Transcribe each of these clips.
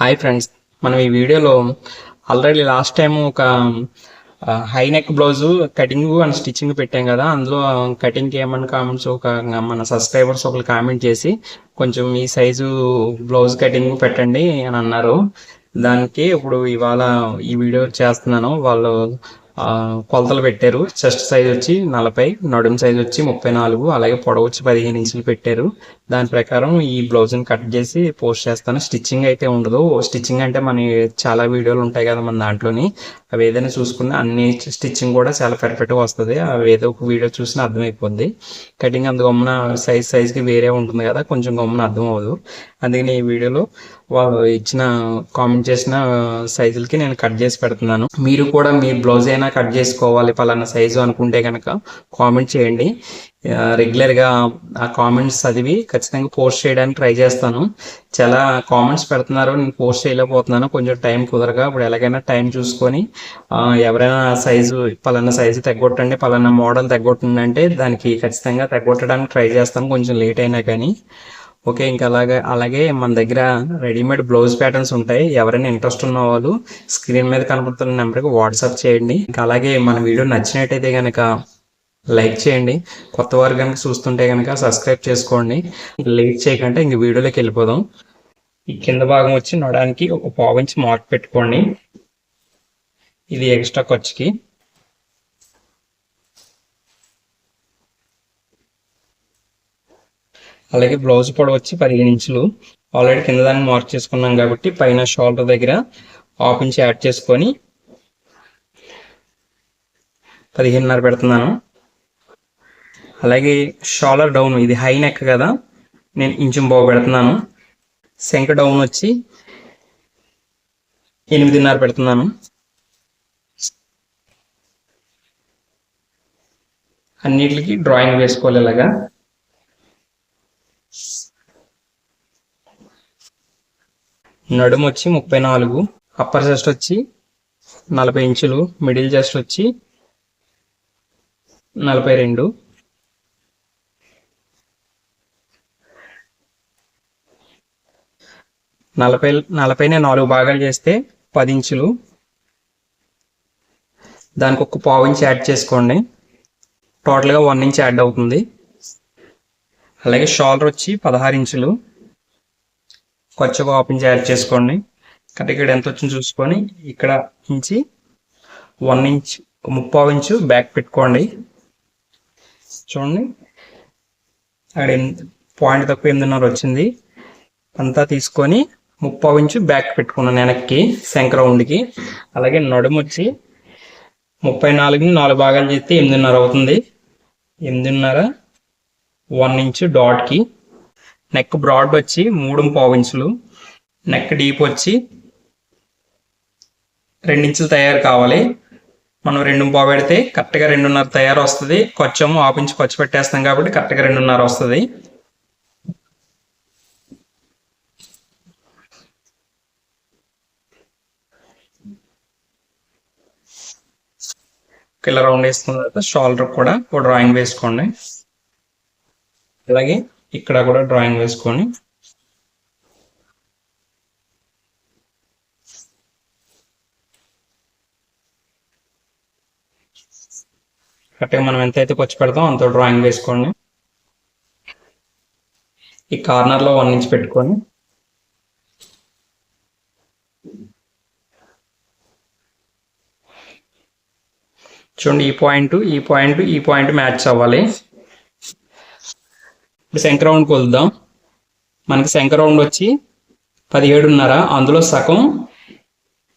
Hi friends మనం ఈ వీడియోలో ఆల్రెడీ లాస్ట్ టైం ఒక high neck blouse cutting and stitching పెట్టాం కదా. అందులో కటింగ్ ఏమని కామెంట్స్ ఒక మన సబ్స్క్రైబర్స్ ఒకరు కామెంట్ చేసి కొంచెం ఈ సైజు బ్లౌజ్ కటింగ్ పెట్టండి అని అన్నారు. దానికి ఇప్పుడు ఇవాళ ఈ వీడియో చేస్తున్నాను. వాళ్ళు కొలతలు పెట్టారు. చెస్ట్ సైజ్ వచ్చి నలభై నడుం సైజ్ వచ్చి ముప్పై నాలుగు అలాగే పొడవు వచ్చి పదిహేను ఇంచులు పెట్టారు. దాని ప్రకారం ఈ బ్లౌజ్ని కట్ చేసి పోస్ట్ చేస్తాను. స్టిచ్చింగ్ అయితే ఉండదు. స్టిచ్చింగ్ అంటే మన చాలా వీడియోలు ఉంటాయి కదా మన దాంట్లోని. అవి ఏదైనా చూసుకున్న అన్ని స్టిచ్చింగ్ కూడా చాలా పర్ఫెక్ట్గా వస్తుంది. అవి ఏదో ఒక వీడియో చూసినా అర్థమైపోద్ది. కటింగ్ అంత గమ్మున సైజ్ సైజ్కి వేరే ఉంటుంది కదా. కొంచెం గమ్మున అర్థం అవ్వదు. అందుకని ఈ వీడియోలో వాళ్ళు ఇచ్చిన కామెంట్ చేసిన సైజులకి నేను కట్ చేసి పెడుతున్నాను. మీరు కూడా మీ బ్లౌజ్ అయినా కట్ చేసుకోవాలి పలానా సైజు అనుకుంటే కనుక కామెంట్ చేయండి. రెగ్యులర్గా ఆ కామెంట్స్ చదివి ఖచ్చితంగా పోస్ట్ చేయడానికి ట్రై చేస్తాను. చాలా కామెంట్స్ పెడుతున్నారు నేను పోస్ట్ చేయలేకపోతున్నాను. కొంచెం టైం కుదరగా ఇప్పుడు ఎలాగైనా టైం చూసుకొని ఎవరైనా సైజు పలానా సైజు తగ్గొట్టండి పలానా మోడల్ తగ్గొట్టండి అంటే దానికి ఖచ్చితంగా తగ్గొట్టడానికి ట్రై చేస్తాను. కొంచెం లేట్ అయినా కానీ. ఓకే ఇంకా అలాగే అలాగే మన దగ్గర రెడీమేడ్ బ్లౌజ్ ప్యాటర్న్స్ ఉంటాయి. ఎవరైనా ఇంట్రెస్ట్ ఉన్న వాళ్ళు స్క్రీన్ మీద కనపడుతున్న నెంబర్కి వాట్సాప్ చేయండి. ఇంకా అలాగే మన వీడియో నచ్చినట్టయితే కనుక లైక్ చేయండి. కొత్త వారు కనుక చూస్తుంటే కనుక సబ్స్క్రైబ్ చేసుకోండి. లేట్ చేయకంటే ఇంక వీడియోలోకి వెళ్ళిపోదాం. ఈ కింద భాగం వచ్చి నడడానికి ఒక పావు ఇంచ్ మార్క్ పెట్టుకోండి. ఇది ఎక్స్ట్రా ఖర్చుకి. అలాగే బ్లౌజ్ పొడవు వచ్చి పదిహేను ఇంచులు. ఆల్రెడీ కింద దాన్ని మార్క్ చేసుకున్నాం కాబట్టి పైన షోల్డర్ దగ్గర హాఫ్ ఇంచ్ యాడ్ చేసుకొని పదిహేనున్నర పెడుతున్నాను. అలాగే షోల్డర్ డౌన్ ఇది హై నెక్ కదా నేను ఇంచు బాగు పెడుతున్నాను. శంక డౌన్ వచ్చి ఎనిమిదిన్నర పెడుతున్నాను. అన్నిటికి డ్రాయింగ్ వేసుకోవాలి ఇలాగా. నడుము వచ్చి ముప్పై నాలుగు అప్పర్ చెస్ట్ వచ్చి నలభై ఇంచులు మిడిల్ చెస్ట్ వచ్చి నలభై రెండు. నలభై నలభైనే నాలుగు భాగాలు చేస్తే పది ఇంచులు. దానికి ఒక పావు ఇంచ్ యాడ్ చేసుకోండి. టోటల్గా వన్ ఇంచ్ యాడ్ అవుతుంది. అలాగే షోల్డర్ వచ్చి పదహారు ఇంచులు. కొచ్చగా ఓపెన్ చేయాలి చేసుకోండి. కరెక్ట్ ఇక్కడ ఎంత వచ్చింది చూసుకొని ఇక్కడ నుంచి వన్ ఇంచ్ ముప్పావు ఇంచు బ్యాక్ పెట్టుకోండి. చూడండి. అక్కడ పాయింట్ తక్కువ ఎనిమిదిన్నర వచ్చింది. అంతా తీసుకొని ముప్పావు ఇంచు బ్యాక్ పెట్టుకున్నాను వెనక్కి శంక రౌండ్కి అలాగే నడుము వచ్చి ముప్పై నాలుగుని నాలుగు భాగాలు చేస్తే ఎనిమిదిన్నర అవుతుంది. ఎనిమిదిన్నర వన్ ఇంచు డాట్కి నెక్ బ్రాడ్ వచ్చి మూడు పావు ఇంచులు నెక్ డీప్ వచ్చి రెండించులు తయారు కావాలి. మనం రెండు పావు పెడితే కరెక్ట్గా రెండున్నర తయారు వస్తుంది. కొంచెం హాఫ్ ఇంచు ఖర్చు పెట్టేస్తాం కాబట్టి కరెక్ట్గా రెండున్నర వస్తుంది. ఇలా రౌండ్ వేసుకున్న తర్వాత షోల్డర్ కూడా ఒక డ్రాయింగ్ వేసుకోండి. అలాగే ఇక్కడ కూడా డ్రాయింగ్ వేసుకొని. కరెక్ట్గా మనం ఎంతైతే ఖర్చు పెడతాం అంత డ్రాయింగ్ వేసుకోండి ఈ కార్నర్లో వన్ ఇంచ్ పెట్టుకొని చూడండి ఈ పాయింట్ ఈ పాయింట్ ఈ పాయింట్ మ్యాచ్ అవ్వాలి. ఇప్పుడు శంకర రౌండ్ కొలుద్దాం మనకి శంకరౌండ్ వచ్చి పదిహేడున్నర. అందులో సగం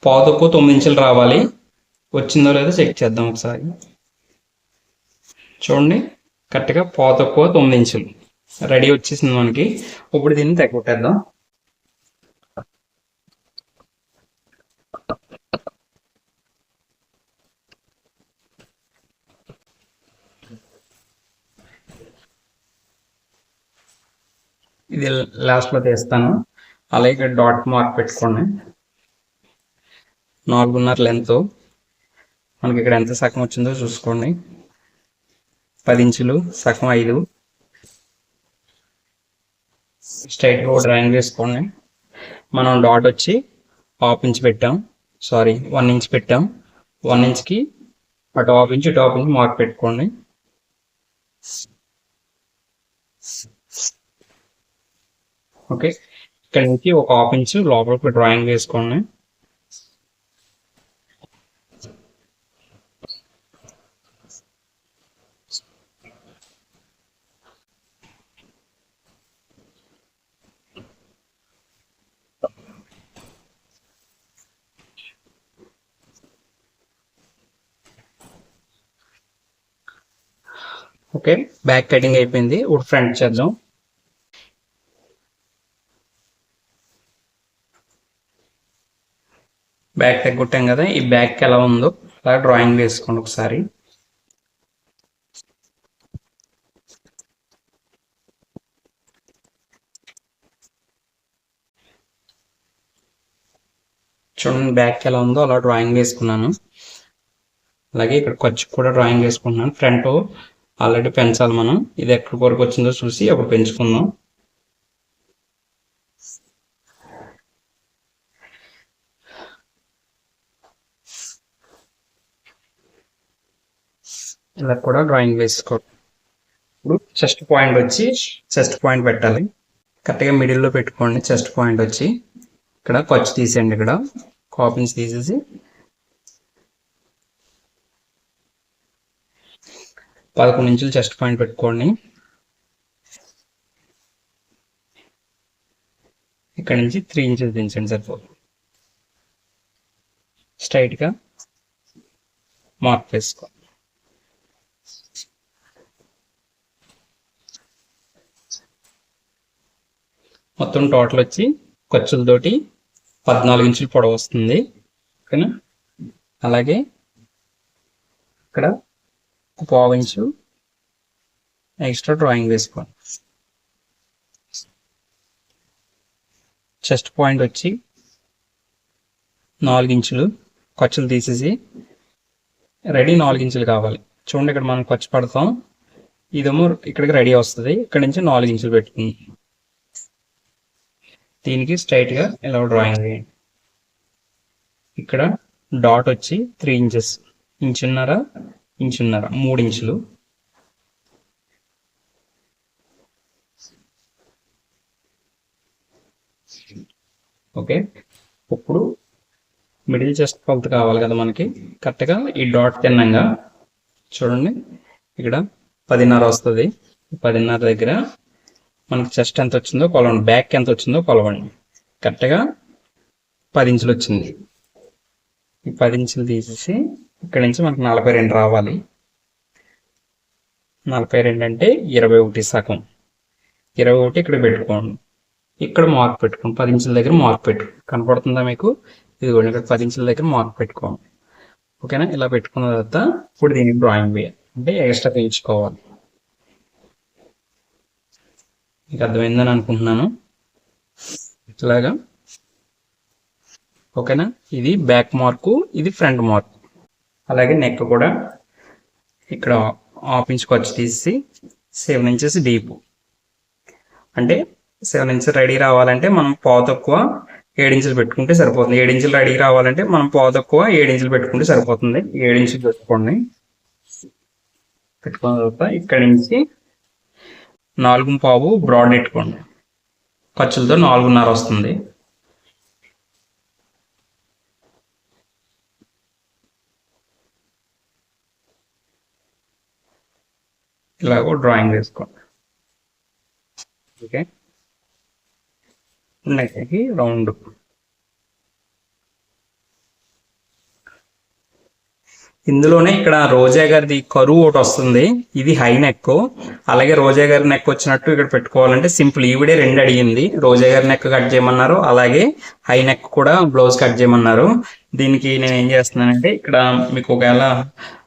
పావు తొమ్మిది ఇంచులు రావాలి. వచ్చిందో లేదో చెక్ చేద్దాం ఒకసారి. చూడండి కరెక్ట్గా పావు తొమ్మిది ఇంచులు. రెడీ వచ్చేసింది మనకి. ఇప్పుడు దీన్ని తెగొట్టేద్దాం ఇది లాస్ట్లో తీస్తాను. అలాగే ఇక్కడ డాట్ మార్క్ పెట్టుకోండి. నాలుగున్నర లెంత్ మనకి ఇక్కడ ఎంత సగం వచ్చిందో చూసుకోండి. పది ఇంచులు సగం ఐదు. స్ట్రైట్గా డ్రాయింగ్ వేసుకోండి. మనం డాట్ వచ్చి హాఫ్ ఇంచ్ పెట్టాం. సారీ వన్ ఇంచ్ పెట్టాం. వన్ ఇంచ్కి అటు half inch top inch mark పెట్టుకోండి. ఓకే. ఇక్కడ నుంచి ఒక హాఫ్ ఇంచ్ లోపలికి డ్రాయింగ్ వేసుకోండి. ఓకే. బ్యాక్ కటింగ్ అయిపోయింది. ఇప్పుడు ఫ్రంట్ చేద్దాం. బ్యాక్ తగ్గొట్టాం కదా ఈ బ్యాక్ ఎలా ఉందో అలా డ్రాయింగ్ వేసుకోండి ఒకసారి. చూడండి బ్యాక్ ఎలా ఉందో అలా డ్రాయింగ్ వేసుకున్నాను. అలాగే ఇక్కడ ఖర్చు కూడా డ్రాయింగ్ వేసుకుంటున్నాను. ఫ్రంట్ ఆల్రెడీ పెంచాలి మనం. ఇది ఎక్కడి వరకు వచ్చిందో చూసి అప్పుడు పెంచుకుందాం. ఇలా కూడా డ్రాయింగ్ వేసుకో ఇప్పుడు చెస్ట్ పాయింట్ వచ్చి చెస్ట్ పాయింట్ పెట్టాలి. కరెక్ట్గా మిడిల్లో పెట్టుకోండి చెస్ట్ పాయింట్ వచ్చి. ఇక్కడ ఖర్చు తీసేయండి ఇక్కడ. కాపిన్స్ తీసేసి. పదకొండు ఇంచులు చెస్ట్ పాయింట్ పెట్టుకోండి. ఇక్కడ నుంచి త్రీ ఇంచెస్ దించండి సరిపోదు. స్ట్రైట్గా మార్క్ వేసుకో మొత్తం టోటల్ వచ్చి ఖర్చులతోటి పద్నాలుగు ఇంచులు పొడవు వస్తుంది. ఓకేనా? అలాగే ఇక్కడ పావు ఇంచు ఎక్స్ట్రా డ్రాయింగ్ వేసుకోండి చెస్ట్ పాయింట్ వచ్చి నాలుగు ఇంచులు ఖర్చులు తీసేసి రెడీ నాలుగు ఇంచులు కావాలి. చూడండి ఇక్కడ మనం ఖర్చు పడతాం. ఇదేమో ఇక్కడికి రెడీ వస్తుంది. ఇక్కడ నుంచి నాలుగు ఇంచులు పెట్టుకుంది. దీనికి స్ట్రైట్గా ఇలా డ్రాయింగ్ వేయండి ఇక్కడ డాట్ వచ్చి త్రీ ఇంచెస్ ఇంచున్నర ఇంచున్నర మూడు ఇంచులు. ఓకే ఇప్పుడు మిడిల్ చెస్ట్ కొలత కావాలి కదా మనకి. కరెక్ట్గా ఈ డాట్ తిన్నంగా చూడండి. ఇక్కడ పదిన్నర వస్తుంది. పదిన్నర దగ్గర మనకు చెస్ట్ ఎంత వచ్చిందో కొలవండి. బ్యాక్ ఎంత వచ్చిందో కొలవండి. కరెక్ట్గా పది ఇంచులు వచ్చింది. ఈ పది ఇంచులు తీసేసి ఇక్కడ నుంచి మనకు నలభై రెండు రావాలి. నలభై రెండు అంటే ఇరవై ఒకటి సగం. ఇరవై ఒకటి ఇక్కడ పెట్టుకోండి. ఇక్కడ మార్క్ పెట్టుకోండి. పది ఇంచుల దగ్గర మార్క్ పెట్టుకో కనపడుతుందా మీకు? ఇదిగోండి ఇక్కడ పది ఇంచుల దగ్గర మార్క్ పెట్టుకోండి. ఓకేనా ఇలా పెట్టుకున్న తర్వాత ఇప్పుడు దీనికి డ్రాయింగ్ వేయాలి. అంటే ఎక్స్ట్రా పెంచుకోవాలి మీకు అర్థమైందని అనుకుంటున్నాను. ఇట్లాగా. ఓకేనా? ఇది బ్యాక్ మార్కు ఇది ఫ్రంట్ మార్క్ అలాగే నెక్ కూడా ఇక్కడ హాఫ్ ఇంచ్ ఖర్చు తీసి సెవెన్ ఇంచెస్ డీప్ అంటే సెవెన్ ఇంచెస్ రెడీ రావాలంటే మనం పో తక్కువ ఏడు ఇంచులు పెట్టుకుంటే సరిపోతుంది. ఏడు ఇంచులు రెడీ రావాలంటే మనం పో తక్కువ ఏడు ఇంచులు పెట్టుకుంటే సరిపోతుంది. ఏడు ఇంచులు పెట్టుకోండి పెట్టుకున్న తర్వాత ఇక్కడి నుంచి నాలుగు పావు బ్రాడ్ పెట్టుకోండి ఖర్చులతో నాలుగున్నర వస్తుంది. ఇలాగో డ్రాయింగ్ వేసుకోండి. ఓకే? నెక్కి రౌండ్. ఇందులోనే ఇక్కడ రోజా గారిది కరువు ఒకటి వస్తుంది. ఇది హై నెక్. అలాగే రోజా గారి నెక్ వచ్చినట్టు ఇక్కడ పెట్టుకోవాలంటే సింపుల్. ఈవిడే రెండు అడిగింది. రోజా గారి నెక్ కట్ చేయమన్నారు. అలాగే హై నెక్ కూడా బ్లౌజ్ కట్ చేయమన్నారు. దీనికి నేను ఏం చేస్తున్నానంటే ఇక్కడ మీకు ఒకవేళ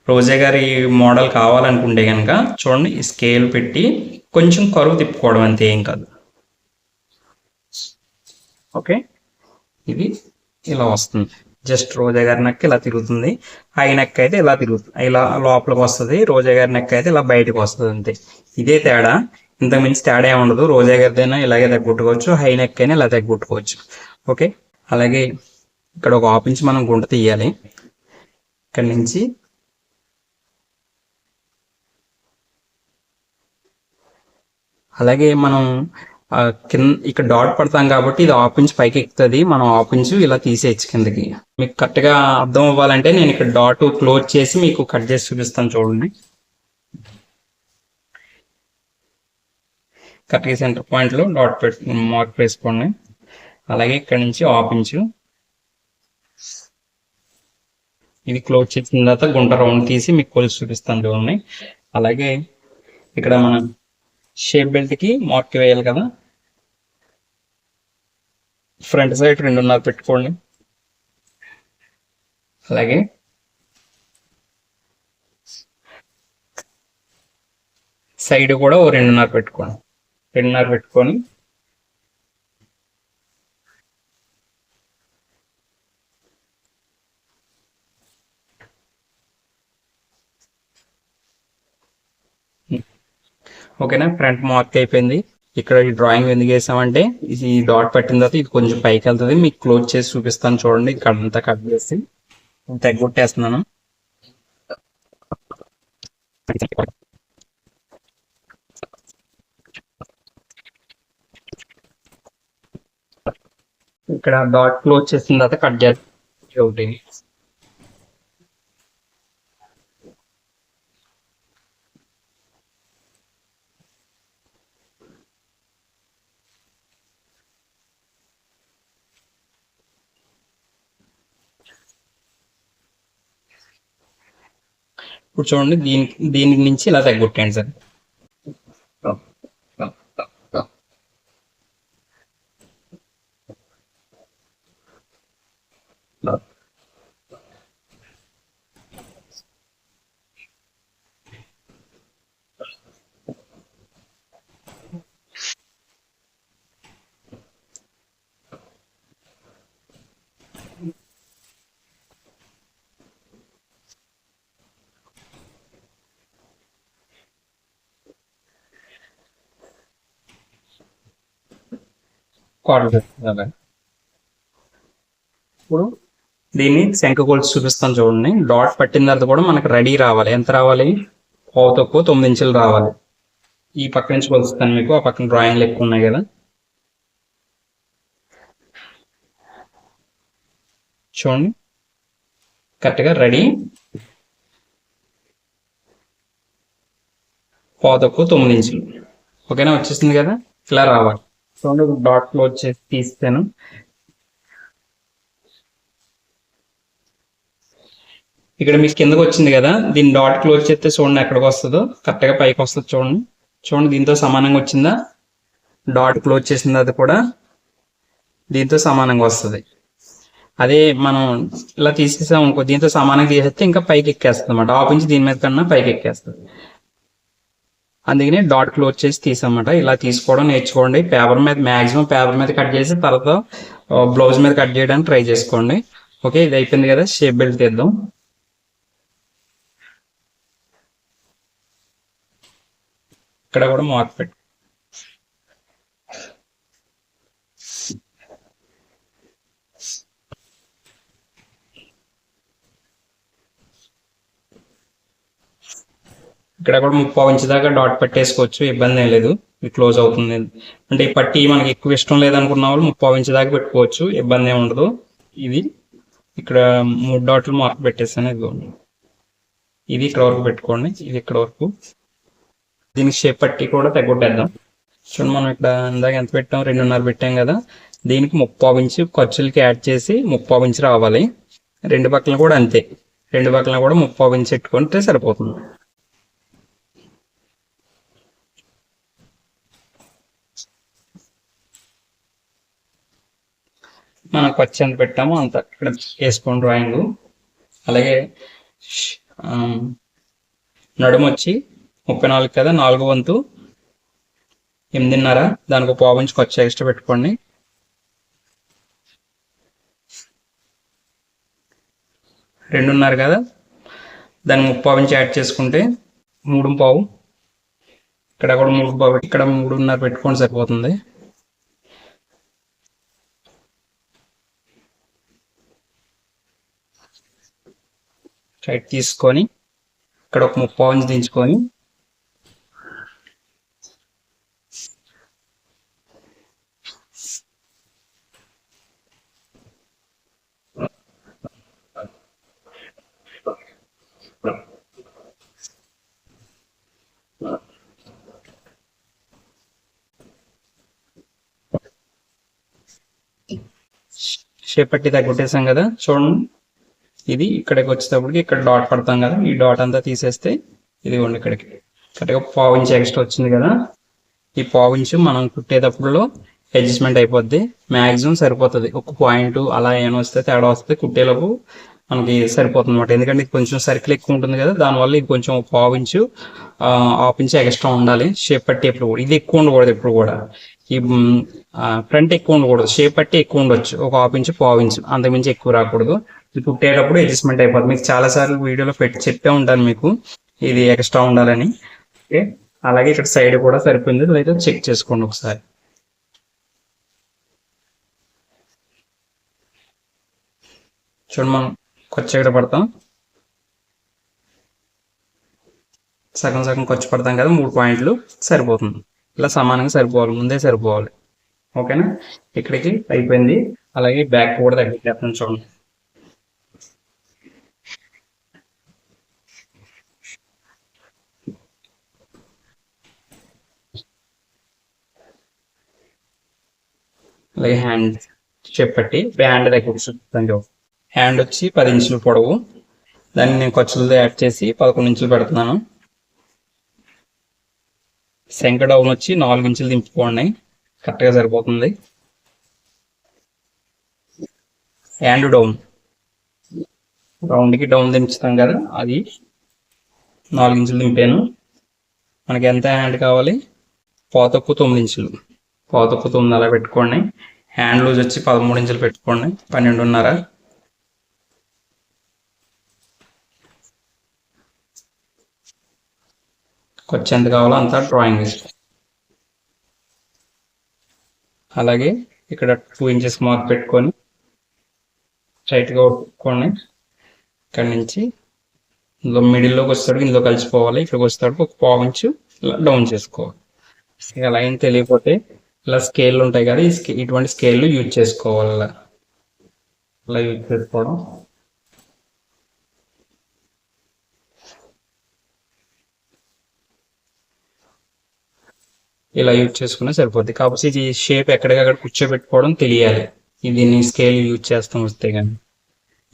రోజా గారి మోడల్ కావాలనుకుంటే కనుక చూడండి ఈ స్కేల్ పెట్టి కొంచెం కరువు తిప్పుకోవడం అంతే ఏం కాదు. ఓకే? ఇది ఇలా వస్తుంది. జస్ట్ రోజా గారి నెక్ ఇలా తిరుగుతుంది. హై నెక్ అయితే ఇలా తిరుగుతుంది ఇలా లోపలికి వస్తుంది. రోజా గారి నెక్ అయితే ఇలా బయటకు వస్తుంది అంతే. ఇదే తేడా. ఇంతకు మించి తేడా ఏమి ఉండదు. రోజా గారిదైనా ఇలాగే తగ్గొట్టుకోవచ్చు. హై నెక్ అయినా ఇలా తగ్గొట్టుకోవచ్చు. ఓకే? అలాగే ఇక్కడ ఒక ఆపించి మనం గుంట తీయాలి. ఇక్కడ నుంచి అలాగే మనం కింద ఇక్కడ డాట్ పడతాం కాబట్టి ఇది ఆఫ్ ఇంచ్ పైకి ఎక్కుతుంది. మనం ఆఫ్ ఇంచ్ ఇలా తీసేయచ్చు కిందకి. మీకు కరెక్ట్గా అర్థం అవ్వాలంటే నేను ఇక్కడ డాట్ క్లోజ్ చేసి మీకు కట్ చేసి చూపిస్తాను చూడండి. కరెక్ట్గా సెంటర్ పాయింట్లో డాట్ పెట్టి మార్క్ వేసుకోండి. అలాగే ఇక్కడ నుంచి ఆఫ్ ఇంచ్ ఇది క్లోజ్ చేసిన తర్వాత గుంట రౌండ్ తీసి మీకు కొలిసి చూపిస్తాను చూడండి. అలాగే ఇక్కడ మనం షేప్ బెల్ట్కి మార్క్ వేయాలి కదా. ఫ్రంట్ సైడ్ రెండున్నర పెట్టుకోండి. అలాగే. సైడ్ కూడా ఓ రెండున్నర పెట్టుకోండి. రెండున్నర పెట్టుకొని ఓకేనా? ఫ్రంట్ మార్క్ అయిపోయింది. ఇక్కడ ఈ డ్రాయింగ్ ఎందుకు వేసామంటే ఇది డాట్ పట్టిన తర్వాత ఇది కొంచెం పైకి వెళ్తుంది. మీకు క్లోజ్ చేసి చూపిస్తాను చూడండి. ఇక్కడ అంతా కట్ చేసి తగ్గొట్టేస్తున్నాను. ఇక్కడ డాట్ క్లోజ్ చేసిన తర్వాత కట్ చేసి ఒకటి ఇప్పుడు చూడండి దీని దీని నుంచి ఇలా తగ్గొట్టండి సార్. క్వార్టర్ ఇప్పుడు దీన్ని శంఖ కొలిచి చూపిస్తాను చూడండి. డాట్ పట్టిన తర్వాత కూడా మనకు రెడీ రావాలి. ఎంత రావాలి? పావు తక్కువ తొమ్మిది ఇంచులు రావాలి. ఈ పక్క నుంచి కొలుస్తాను మీకు. ఆ పక్కన డ్రాయింగ్లు ఎక్కువ ఉన్నాయి కదా. చూడండి. కరెక్ట్గా రెడీ. పావు తక్కువ తొమ్మిది ఇంచులు. ఓకేనా? వచ్చేసింది కదా? ఇలా రావాలి. చూడండి డాట్ క్లోజ్ చేసి తీస్తాను. ఇక్కడ మీకు కిందకి వచ్చింది కదా దీన్ని డాట్ క్లోజ్ చేస్తే చూడండి ఎక్కడికి వస్తుందో. కరెక్ట్గా పైకి వస్తుంది చూడండి. చూడండి దీంతో సమానంగా వచ్చిందా? డాట్ క్లోజ్ చేసింది అది కూడా? దీంతో సమానంగా వస్తుంది. అదే మనం ఇలా తీసేసాం దీంతో సమానంగా తీసేస్తే ఇంకా పైకి ఎక్కేస్తుంది అనమాట ఆపించి దీని మీద కన్నా పైకి ఎక్కేస్తుంది. అందుకని డాట్ క్లోజ్ చేసి తీసామన్నమాట. ఇలా తీసుకోవడం నేర్చుకోండి. పేపర్ మీద మ్యాక్సిమం పేపర్ మీద కట్ చేసి తర్వాత బ్లౌజ్ మీద కట్ చేయడానికి ట్రై చేసుకోండి. ఓకే ఇది అయిపోయింది కదా. షేప్ బెల్ట్ తీద్దాం. ఇక్కడ కూడా మార్క్ పెట్టు. ఇక్కడ కూడా ముప్పావు ఇంచు దాకా డాట్ పెట్టేసుకోవచ్చు ఇబ్బంది ఏం లేదు. ఇది క్లోజ్ అవుతుంది. అంటే ఈ పట్టి మనకి ఎక్కువ ఇష్టం లేదనుకున్న వాళ్ళు ముప్పావు ఇంచు దాకా పెట్టుకోవచ్చు ఇబ్బంది ఏమి ఉండదు. ఇది ఇక్కడ మూడు డాట్లు మార్క్ పెట్టేసాను ఇదిగోండి ఇది ఇక్కడ వరకు పెట్టుకోండి ఇది ఇక్కడ వరకు. దీనికి షేప్ పట్టి కూడా తగ్గొట్టేద్దాం చూడండి మనం ఇక్కడ ఇందాక ఎంత పెట్టాం? రెండున్నర పెట్టాం కదా. దీనికి ముప్పావు ఇంచు ఖర్చులకి యాడ్ చేసి ముప్పావు ఇంచు రావాలి. రెండు పక్కల కూడా అంతే. రెండు పక్కల కూడా ముప్పావు ఇంచు పెట్టుకుంటే సరిపోతుంది. మనం ఖర్చు ఎంత పెట్టామో అంత ఇక్కడ వేసుకోండి డ్రాయింగ్. అలాగే నడుము వచ్చి ముప్పై నాలుగు కదా నాలుగు వంతు ఎనిమిదిన్నర. దానికి ఒక పావు నుంచి ఖర్చు ఎక్స్ట్రా పెట్టుకోండి. రెండున్నర కదా దానికి ముప్పావు ఇంచు యాడ్ చేసుకుంటే మూడు పావు. ఇక్కడ కూడా మూడు పావు ఇక్కడ మూడున్నర పెట్టుకోండి సరిపోతుంది. స్ట్రైట్ తీసుకొని ఇక్కడ ఒక ముప్పై ఇంచ్ దించుకొని షేప్ పట్టి తగ్గొట్టేసాం కదా. చూడండి. ఇది ఇక్కడికి వచ్చేటప్పటికి ఇక్కడ డాట్ పడతాం కదా ఈ డాట్ అంతా తీసేస్తే ఇది ఉండి ఇక్కడికి. కరెక్ట్గా పావు ఇంచ్ ఎక్స్ట్రా వచ్చింది కదా. ఈ పావు ఇంచు మనం కుట్టేటప్పుడు అడ్జస్ట్మెంట్ అయిపోద్ది. మ్యాక్సిమం సరిపోతుంది. ఒక పాయింట్ అలా ఏమైనా వస్తే తేడా వస్తే కుట్టేలోపు మనకి సరిపోతుంది అనమాట ఎందుకంటే కొంచెం సర్కిల్ ఎక్కువ ఉంటుంది కదా దానివల్ల ఇది కొంచెం పావు ఇంచు హాఫ్ ఇంచు ఎక్స్ట్రా ఉండాలి. షేప్ పట్టి ఎప్పుడు కూడా. ఇది ఎక్కువ ఉండకూడదు ఎప్పుడు కూడా. ఈ ఫ్రంట్ ఎక్కువ ఉండకూడదు. షేప్ పట్టి ఎక్కువ ఉండొచ్చు. ఒక హాఫ్ ఇంచు పావు ఇంచు. అంతకుమించి ఎక్కువ రాకూడదు. కుట్టేటప్పుడు అడ్జస్ట్మెంట్ అయిపోతుంది మీకు చాలా సార్లు వీడియోలో పెట్టి చెప్పే ఉంటాను మీకు. ఇది ఎక్స్ట్రా ఉండాలని. ఓకే? అలాగే ఇక్కడ సైడ్ కూడా సరిపోయింది. లేదా చెక్ చేసుకోండి ఒకసారి. చూడండి మనం ఖర్చు ఎక్కడ పడతాం? సగం సగం ఖర్చు పడతాం కదా మూడు పాయింట్లు సరిపోతుంది. ఇలా సమానంగా సరిపోవాలి. ముందే సరిపోవాలి. ఓకేనా? ఇక్కడికి అయిపోయింది. అలాగే బ్యాక్ కూడా తగ్గిపోతుంది చూడండి. అలాగే హ్యాండ్ చెప్పట్టి హ్యాండ్ దగ్గర చూస్తాను హ్యాండ్ వచ్చి పది ఇంచులు పొడవు. దాన్ని నేను ఖర్చులతో యాడ్ చేసి పదకొండు ఇంచులు పెడుతున్నాను. శంక డౌన్ వచ్చి నాలుగు ఇంచులు దింపుకోండి. కరెక్ట్గా సరిపోతుంది. Hand down. రౌండ్కి డౌన్ దించుతాం కదా అది నాలుగు ఇంచులు దింపాను. మనకి ఎంత హ్యాండ్ కావాలి? పాతొక్కు తొమ్మిది ఇంచులు. పాతొక్కు తొమ్మిది అలా పెట్టుకోండి. హ్యాండ్ లూజ్ వచ్చి పదమూడు ఇంచులు పెట్టుకోండి. పన్నెండున్నర. ఖర్చు ఎంత కావాలో అంతా డ్రాయింగ్ వేసుకో అలాగే ఇక్కడ టూ ఇంచెస్ మార్క్ పెట్టుకొని స్ట్రైట్గా కొట్టుకోండి ఇక్కడ నుంచి ఇందులో మిడిల్లోకి వస్తాడు ఇందులో కలిసిపోవాలి. ఇక్కడికి వస్తాడు ఒక పావు ఇంచు ఇలా డౌన్ చేసుకోవాలి. ఇక లైన్ తెలియకపోతే ఇలా స్కేల్ ఉంటాయి కదా ఈ స్కే ఇటువంటి స్కేల్ యూజ్ చేసుకోవాలి అలా యూజ్ చేసుకోవడం. ఇలా యూజ్ చేసుకున్నా సరిపోద్ది. కాకపోతే ఇది షేప్ ఎక్కడికక్కడ కూర్చోబెట్టుకోవడం తెలియాలి. దీన్ని స్కేల్ యూజ్ చేస్తాం వస్తే కానీ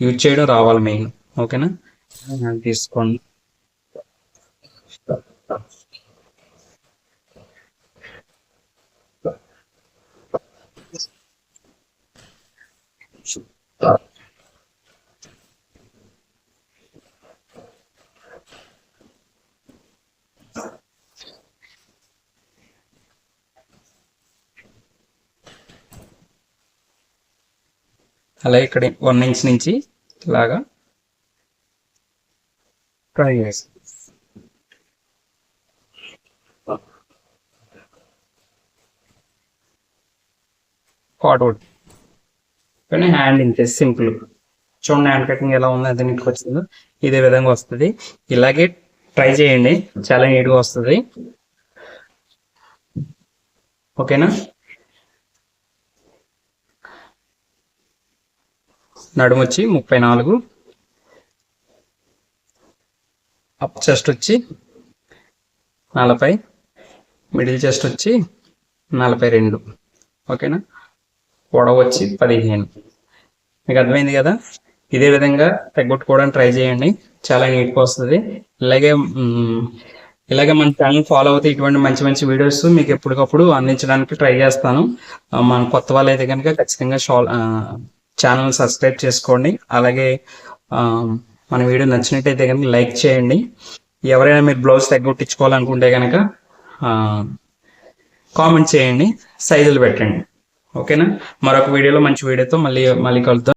యూజ్ చేయడం రావాలి మెయిన్ ఓకేనా తీసుకోండి అలాగే ఇక్కడ వన్ ఇంచ్ నుంచి ఇలాగా ట్రై చేసి. ఫార్వర్డ్ కానీ హ్యాండ్ ఇంతే సింపుల్ చూడండి హ్యాండ్ కటింగ్ ఎలా ఉంది అది నీకు వచ్చిందో. ఇదే విధంగా వస్తుంది. ఇలాగే ట్రై చేయండి. చాలా నీట్గా వస్తుంది. ఓకేనా? నడుము వచ్చి ముప్పై నాలుగు. అప్ చెస్ట్ వచ్చి నలభై. మిడిల్ చెస్ట్ వచ్చి నలభై రెండు. ఓకేనా? పొడవు వచ్చి పదిహేను. మీకు అర్థమైంది కదా? ఇదే విధంగా తగ్గొట్టుకోవడానికి ట్రై చేయండి. చాలా నీట్గా వస్తుంది. ఇలాగే ఇలాగే మన ఛానల్ ఫాలో అవుతే ఇటువంటి మంచి మంచి వీడియోస్ మీకు ఎప్పటికప్పుడు అందించడానికి ట్రై చేస్తాను. మన కొత్త వాళ్ళు అయితే కనుక ఖచ్చితంగా షాల్ ఛానల్ సబ్స్క్రైబ్ చేసుకోండి. అలాగే మన వీడియో నచ్చినట్టయితే కనుక లైక్ చేయండి. ఎవరైనా మీరు బ్లౌజ్ తగ్గొట్టించుకోవాలనుకుంటే కనుక కామెంట్ చేయండి. సైజులు పెట్టండి. ఓకేనా? మరొక వీడియోలో మంచి వీడియోతో మళ్ళీ మళ్ళీ కలుద్దాం.